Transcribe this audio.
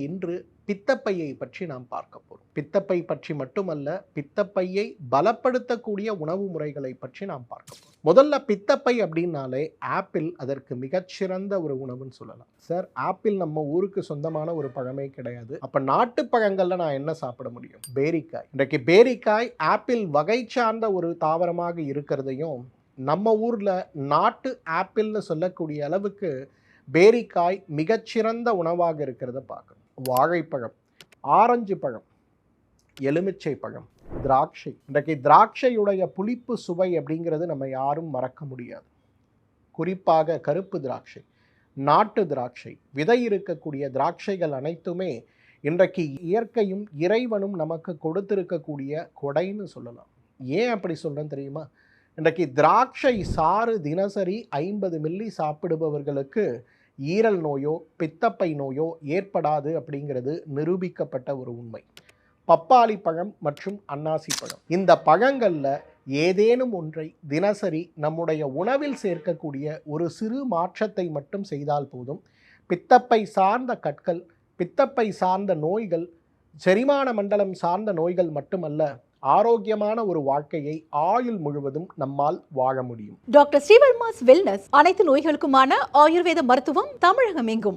இன்று பித்தப்பையை பற்றி நாம் பார்க்க போறோம். பித்தப்பை பற்றி மட்டுமல்ல பித்தப்பையை பலப்படுத்தக்கூடிய உணவு முறைகளை பற்றி நாம் பார்க்க போறோம். முதல்ல பித்தப்பை அப்படின்னாலே ஆப்பிள் அதற்கு மிகச்சிறந்த ஒரு உணவுன்னு சொல்லலாம். சார் ஆப்பிள் நம்ம ஊருக்கு சொந்தமான ஒரு பழமே கிடையாது. அப்ப நாட்டு பழங்கள்ல நான் என்ன சாப்பிட முடியும்? பேரிக்காய். இன்றைக்கு பேரிக்காய் ஆப்பிள் வகை சார்ந்த ஒரு தாவரமாக இருக்கிறதையும் நம்ம ஊர்ல நாட்டு ஆப்பிள்னு சொல்லக்கூடிய அளவுக்கு பேரிக்காய் மிகச்சிறந்த உணவாக இருக்கிறத பார்க்கணும். வாழைப்பழம் ஆரஞ்சு பழம் எலுமிச்சை பழம் திராட்சை. இன்றைக்கு திராட்சையுடைய புளிப்பு சுவை அப்படிங்கிறது நம்ம யாரும் மறக்க முடியாது. குறிப்பாக கருப்பு திராட்சை நாட்டு திராட்சை விதை இருக்கக்கூடிய திராட்சைகள் அனைத்துமே இன்றைக்கு இயற்கையும் இறைவனும் நமக்கு கொடுத்திருக்கக்கூடிய கொடைன்னு சொல்லலாம். ஏன் அப்படி சொல்கிறேன் தெரியுமா? இன்றைக்கு திராட்சை சாறு தினசரி ஐம்பது மில்லி சாப்பிடுபவர்களுக்கு ஈரல் நோயோ பித்தப்பை நோயோ ஏற்படாது அப்படிங்கிறது நிரூபிக்கப்பட்ட ஒரு உண்மை. பப்பாளி பழம் மற்றும் அன்னாசி பழம். இந்த பழங்களில் ஏதேனும் ஒன்றை தினசரி நம்முடைய உணவில் சேர்க்கக்கூடிய ஒரு சிறு மாற்றத்தை மட்டும் செய்தால் போதும். பித்தப்பை சார்ந்த கற்கள் பித்தப்பை சார்ந்த நோய்கள் செரிமான மண்டலம் சார்ந்த நோய்கள் மட்டுமல்ல ஆரோக்கியமான ஒரு வாழ்க்கையை ஆயுள் முழுவதும் நம்மால் வாழ முடியும். டாக்டர் ஸ்ரீவர்மாஸ் வெல்னஸ் அனைத்து நோய்களுக்குமான ஆயுர்வேத மருத்துவம் தமிழகம் எங்கும்